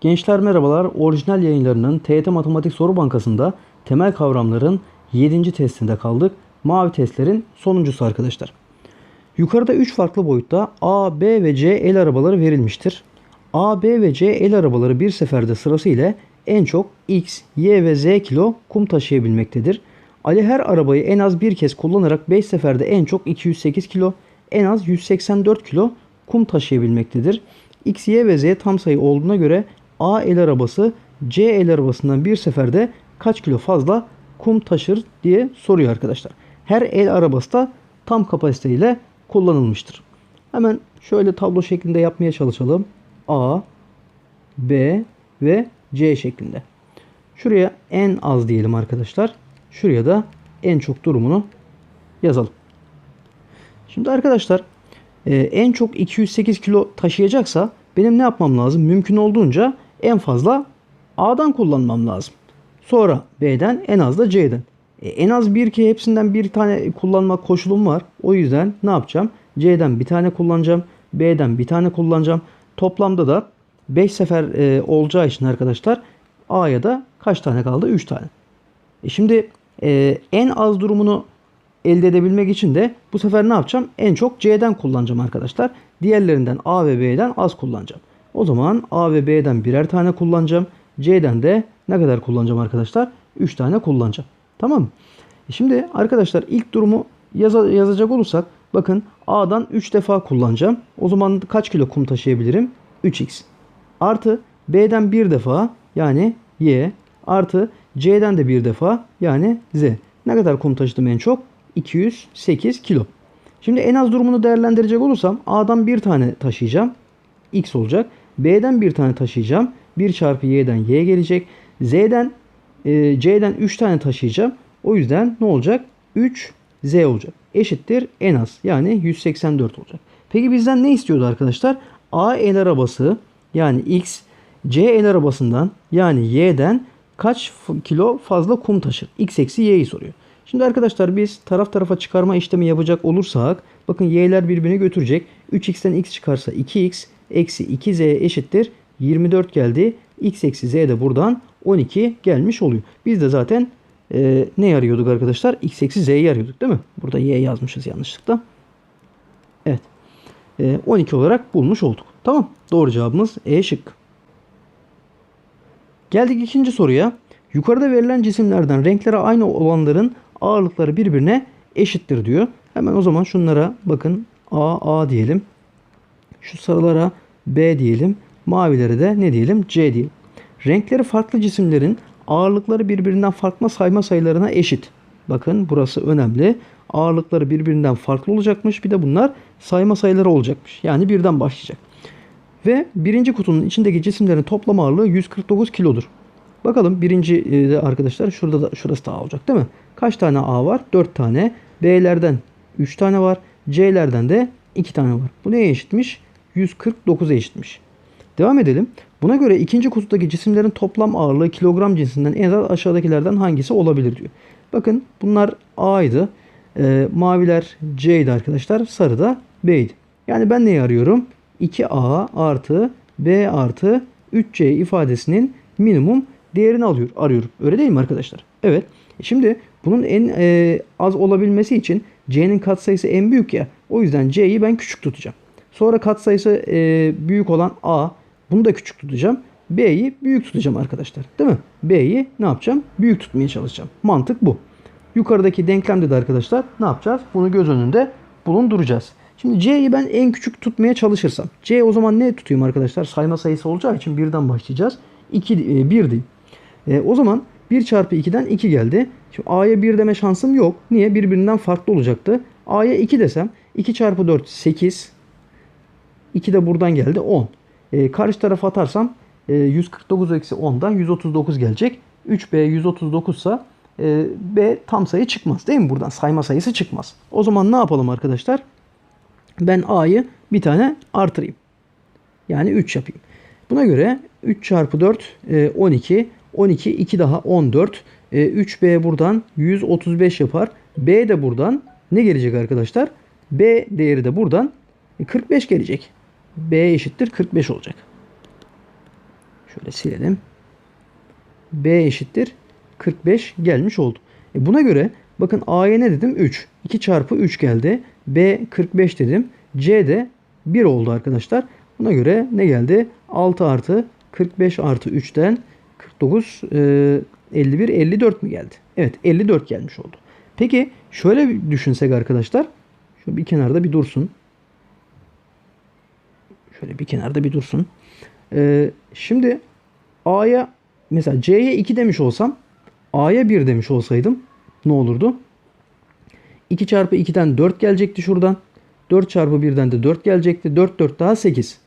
Gençler merhabalar. Orijinal yayınlarının TYT Matematik Soru Bankası'nda temel kavramların 7. testinde kaldık. Mavi testlerin sonuncusu arkadaşlar. Yukarıda 3 farklı boyutta A, B ve C el arabaları verilmiştir. A, B ve C el arabaları bir seferde sırasıyla en çok X, Y ve Z kilo kum taşıyabilmektedir. Ali her arabayı en az bir kez kullanarak 5 seferde en çok 208 kilo, en az 184 kilo kum taşıyabilmektedir. X, Y ve Z tam sayı olduğuna göre A el arabası C el arabasından bir seferde kaç kilo fazla kum taşır diye soruyor arkadaşlar. Her el arabası da tam kapasiteyle kullanılmıştır. Hemen şöyle tablo şeklinde yapmaya çalışalım. A, B ve C şeklinde. Şuraya en az diyelim arkadaşlar. Şuraya da en çok durumunu yazalım. Şimdi arkadaşlar e, en çok 208 kilo taşıyacaksa benim ne yapmam lazım? Mümkün olduğunca en fazla A'dan kullanmam lazım. Sonra B'den en az da C'den. E, en az bir ki hepsinden bir tane kullanma koşulum var. O yüzden ne yapacağım? C'den bir tane kullanacağım. B'den bir tane kullanacağım. Toplamda da 5 sefer e, olacağı için arkadaşlar A'ya da kaç tane kaldı? 3 tane. E şimdi e, en az durumunu elde edebilmek için de bu sefer ne yapacağım? En çok C'den kullanacağım arkadaşlar. Diğerlerinden A ve B'den az kullanacağım. O zaman A ve B'den birer tane kullanacağım. C'den de ne kadar kullanacağım arkadaşlar? 3 tane kullanacağım. Tamam mı? E Şimdi arkadaşlar ilk durumu yaza- yazacak olursak bakın A'dan 3 defa kullanacağım. O zaman kaç kilo kum taşıyabilirim? 3x. Artı B'den bir defa yani Y artı C'den de bir defa yani Z. Ne kadar kum taşıdım en çok? 208 kilo. Şimdi en az durumunu değerlendirecek olursam A'dan bir tane taşıyacağım. X olacak. B'den bir tane taşıyacağım. 1 çarpı Y'den Y gelecek. Z'den e, C'den 3 tane taşıyacağım. O yüzden ne olacak? 3 Z olacak. Eşittir en az. Yani 184 olacak. Peki bizden ne istiyordu arkadaşlar? A el arabası yani X C el arabasından yani Y'den kaç kilo fazla kum taşır? X eksi Y'yi soruyor. Şimdi arkadaşlar biz taraf tarafa çıkarma işlemi yapacak olursak bakın Y'ler birbirini götürecek. 3X'ten X çıkarsa 2X eksi 2Z eşittir 24 geldi. X eksi Z de buradan 12 gelmiş oluyor. Biz de zaten e, ne arıyorduk arkadaşlar? X eksi Z'yi arıyorduk değil mi? Burada Y yazmışız yanlışlıkla. Evet. E, 12 olarak bulmuş olduk. Tamam. Doğru cevabımız E şıkkı. Geldik ikinci soruya. Yukarıda verilen cisimlerden renkleri aynı olanların ağırlıkları birbirine eşittir diyor. Hemen o zaman şunlara bakın. A, A diyelim. Şu sarılara B diyelim. Mavilere de ne diyelim? C diyelim. Renkleri farklı cisimlerin ağırlıkları birbirinden farklı sayma sayılarına eşit. Bakın burası önemli. Ağırlıkları birbirinden farklı olacakmış. Bir de bunlar sayma sayıları olacakmış. Yani birden başlayacak. Ve birinci kutunun içindeki cisimlerin toplam ağırlığı 149 kilodur. Bakalım birinci de arkadaşlar şurada da şurası da A olacak değil mi? Kaç tane A var? 4 tane. B'lerden 3 tane var. C'lerden de 2 tane var. Bu neye eşitmiş? 149'a eşitmiş. Devam edelim. Buna göre ikinci kutudaki cisimlerin toplam ağırlığı kilogram cinsinden en az aşağıdakilerden hangisi olabilir diyor. Bakın bunlar A'ydı. E, maviler C'ydi arkadaşlar. Sarı da B'ydi. Yani ben neyi arıyorum? 2A artı B artı 3C ifadesinin minimum değerini alıyor, arıyorum. Öyle değil mi arkadaşlar? Evet. Şimdi bunun en e, az olabilmesi için C'nin katsayısı en büyük ya. O yüzden C'yi ben küçük tutacağım. Sonra katsayısı e, büyük olan A. Bunu da küçük tutacağım. B'yi büyük tutacağım arkadaşlar. Değil mi? B'yi ne yapacağım? Büyük tutmaya çalışacağım. Mantık bu. Yukarıdaki denklemde de arkadaşlar ne yapacağız? Bunu göz önünde bulunduracağız. Şimdi C'yi ben en küçük tutmaya çalışırsam. C o zaman ne tutayım arkadaşlar? Sayma sayısı olacağı için birden başlayacağız. 2, e, 1 değil. E, o zaman 1 çarpı 2'den 2 geldi. Şimdi A'ya 1 deme şansım yok. Niye? Birbirinden farklı olacaktı. A'ya 2 desem 2 çarpı 4 8. 2 de buradan geldi 10. E, karşı tarafa atarsam e, 149 eksi 10'dan 139 gelecek. 3B 139 ise e, B tam sayı çıkmaz değil mi? Buradan sayma sayısı çıkmaz. O zaman ne yapalım arkadaşlar? Ben A'yı bir tane artırayım. Yani 3 yapayım. Buna göre 3 çarpı 4 e, 12. 12 2 daha 14. E, 3B buradan 135 yapar. B de buradan ne gelecek arkadaşlar? B değeri de buradan e, 45 gelecek. B eşittir 45 olacak. Şöyle silelim. B eşittir 45 gelmiş oldu. E buna göre bakın A'ya ne dedim? 3. 2 çarpı 3 geldi. B 45 dedim. C de 1 oldu arkadaşlar. Buna göre ne geldi? 6 artı 45 artı 3'ten 49 e, 51 54 mi geldi? Evet 54 gelmiş oldu. Peki şöyle düşünsek arkadaşlar. Şu bir kenarda bir dursun. Şöyle bir kenarda bir dursun. Ee, şimdi A'ya mesela C'ye 2 demiş olsam A'ya 1 demiş olsaydım ne olurdu? 2 çarpı 2'den 4 gelecekti şuradan. 4 çarpı 1'den de 4 gelecekti. 4 4 daha 8.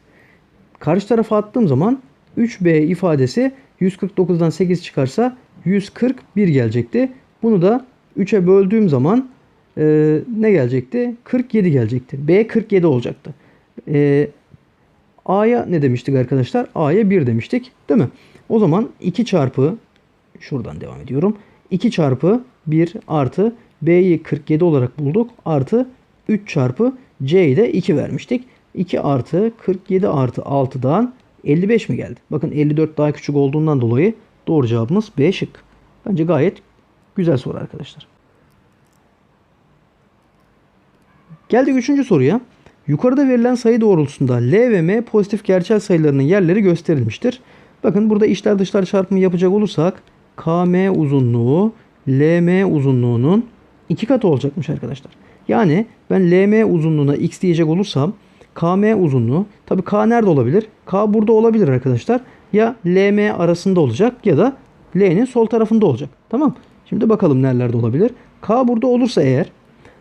Karşı tarafa attığım zaman 3B ifadesi 149'dan 8 çıkarsa 141 gelecekti. Bunu da 3'e böldüğüm zaman e, ne gelecekti? 47 gelecekti. B 47 olacaktı. E, A'ya ne demiştik arkadaşlar? A'ya 1 demiştik. Değil mi? O zaman 2 çarpı şuradan devam ediyorum. 2 çarpı 1 artı B'yi 47 olarak bulduk. Artı 3 çarpı C'yi de 2 vermiştik. 2 artı 47 artı 6'dan 55 mi geldi? Bakın 54 daha küçük olduğundan dolayı doğru cevabımız B şık. Bence gayet güzel soru arkadaşlar. Geldik 3. soruya. Yukarıda verilen sayı doğrultusunda L ve M pozitif gerçel sayılarının yerleri gösterilmiştir. Bakın burada içler dışlar çarpımı yapacak olursak KM uzunluğu LM uzunluğunun iki katı olacakmış arkadaşlar. Yani ben LM uzunluğuna x diyecek olursam KM uzunluğu tabi K nerede olabilir? K burada olabilir arkadaşlar. Ya LM arasında olacak ya da L'nin sol tarafında olacak. Tamam. Şimdi bakalım nerelerde olabilir. K burada olursa eğer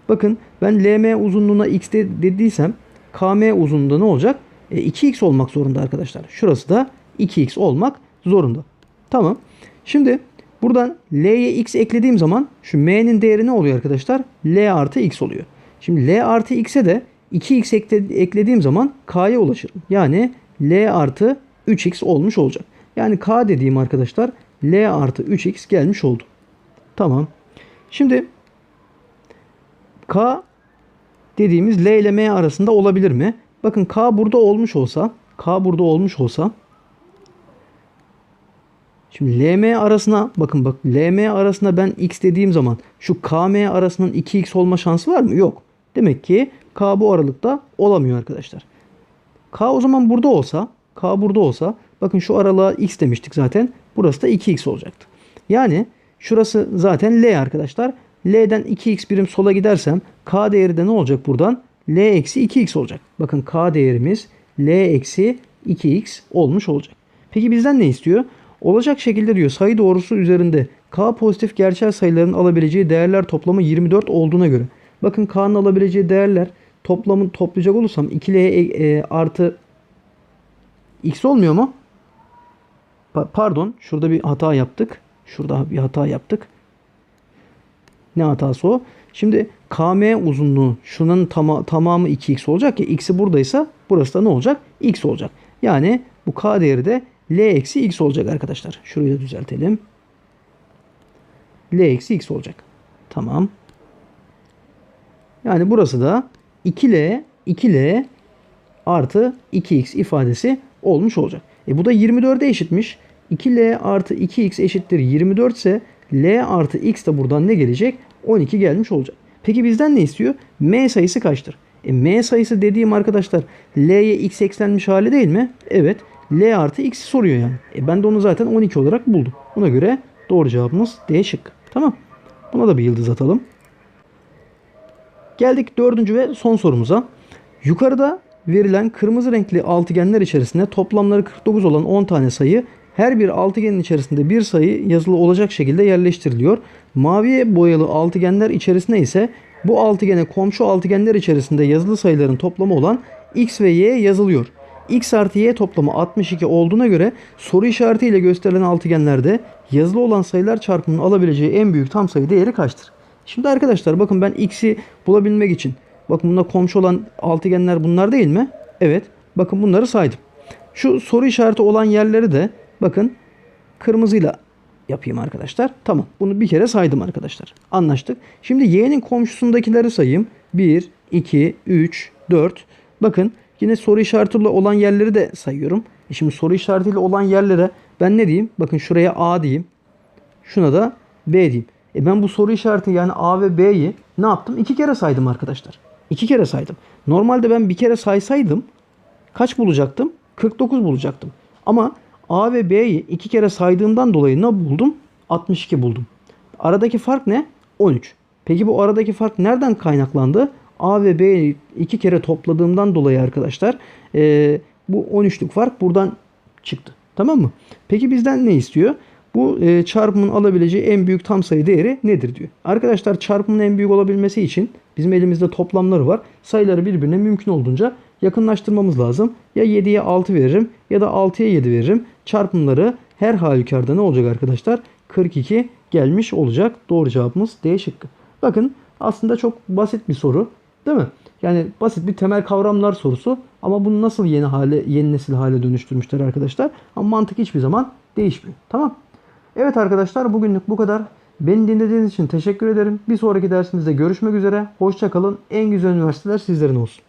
bakın ben LM uzunluğuna x de, dediysem KM uzunluğunda ne olacak? E, 2x olmak zorunda arkadaşlar. Şurası da 2x olmak zorunda. Tamam. Şimdi buradan L'ye x eklediğim zaman şu M'nin değeri ne oluyor arkadaşlar? L artı x oluyor. Şimdi L artı x'e de 2x ekle, eklediğim zaman K'ya ulaşırım. Yani L artı 3x olmuş olacak. Yani K dediğim arkadaşlar L artı 3x gelmiş oldu. Tamam. Şimdi K dediğimiz L ile M arasında olabilir mi? Bakın K burada olmuş olsa K burada olmuş olsa Şimdi LM arasına bakın bak LM arasında ben X dediğim zaman şu KM arasının 2X olma şansı var mı? Yok. Demek ki K bu aralıkta olamıyor arkadaşlar. K o zaman burada olsa K burada olsa bakın şu aralığa X demiştik zaten. Burası da 2X olacaktı. Yani şurası zaten L arkadaşlar. L'den 2x birim sola gidersem K değeri de ne olacak buradan? L eksi 2x olacak. Bakın K değerimiz L eksi 2x olmuş olacak. Peki bizden ne istiyor? Olacak şekilde diyor sayı doğrusu üzerinde K pozitif gerçel sayıların alabileceği değerler toplamı 24 olduğuna göre. Bakın K'nın alabileceği değerler toplamını toplayacak olursam 2L e, artı x olmuyor mu? Pa- pardon şurada bir hata yaptık. Şurada bir hata yaptık. Ne hatası o? Şimdi KM uzunluğu şunun tama- tamamı 2x olacak ya x'i buradaysa burası da ne olacak? x olacak. Yani bu k değeri de L eksi x olacak arkadaşlar. Şurayı da düzeltelim. L eksi x olacak. Tamam. Yani burası da 2L 2L artı 2x ifadesi olmuş olacak. E bu da 24'e eşitmiş. 2L artı 2x eşittir 24 ise L artı x de buradan ne gelecek? 12 gelmiş olacak. Peki bizden ne istiyor? M sayısı kaçtır? E, M sayısı dediğim arkadaşlar L'ye x eklenmiş hali değil mi? Evet. L artı x'i soruyor yani. E, ben de onu zaten 12 olarak buldum. Buna göre doğru cevabımız D şıkkı. Tamam. Buna da bir yıldız atalım. Geldik dördüncü ve son sorumuza. Yukarıda verilen kırmızı renkli altıgenler içerisinde toplamları 49 olan 10 tane sayı her bir altıgenin içerisinde bir sayı yazılı olacak şekilde yerleştiriliyor. Maviye boyalı altıgenler içerisinde ise bu altıgene komşu altıgenler içerisinde yazılı sayıların toplamı olan x ve y yazılıyor. x artı y toplamı 62 olduğuna göre soru işaretiyle gösterilen altıgenlerde yazılı olan sayılar çarpımının alabileceği en büyük tam sayı değeri kaçtır? Şimdi arkadaşlar bakın ben x'i bulabilmek için bakın bunda komşu olan altıgenler bunlar değil mi? Evet. Bakın bunları saydım. Şu soru işareti olan yerleri de bakın kırmızıyla yapayım arkadaşlar. Tamam. Bunu bir kere saydım arkadaşlar. Anlaştık. Şimdi y'nin komşusundakileri sayayım. 1, 2, 3, 4. Bakın yine soru işaretiyle olan yerleri de sayıyorum. E şimdi soru işaretiyle olan yerlere Ben ne diyeyim? Bakın şuraya A diyeyim. Şuna da B diyeyim. E ben bu soru işareti yani A ve B'yi ne yaptım? İki kere saydım arkadaşlar. İki kere saydım. Normalde ben bir kere saysaydım kaç bulacaktım? 49 bulacaktım. Ama A ve B'yi iki kere saydığımdan dolayı ne buldum? 62 buldum. Aradaki fark ne? 13. Peki bu aradaki fark nereden kaynaklandı? A ve B'yi iki kere topladığımdan dolayı arkadaşlar eee, bu 13'lük fark buradan çıktı. Tamam mı? Peki bizden ne istiyor? Bu e, çarpımın alabileceği en büyük tam sayı değeri nedir diyor. Arkadaşlar çarpımın en büyük olabilmesi için bizim elimizde toplamları var. Sayıları birbirine mümkün olduğunca yakınlaştırmamız lazım. Ya 7'ye 6 veririm ya da 6'ya 7 veririm. Çarpımları her halükarda ne olacak arkadaşlar? 42 gelmiş olacak. Doğru cevabımız D şıkkı. Bakın aslında çok basit bir soru. Değil mi? Yani basit bir temel kavramlar sorusu ama bunu nasıl yeni hale, yeni nesil hale dönüştürmüşler arkadaşlar? Ama mantık hiçbir zaman değişmiyor. Tamam? Evet arkadaşlar bugünlük bu kadar. Beni dinlediğiniz için teşekkür ederim. Bir sonraki dersimizde görüşmek üzere. Hoşçakalın. En güzel üniversiteler sizlerin olsun.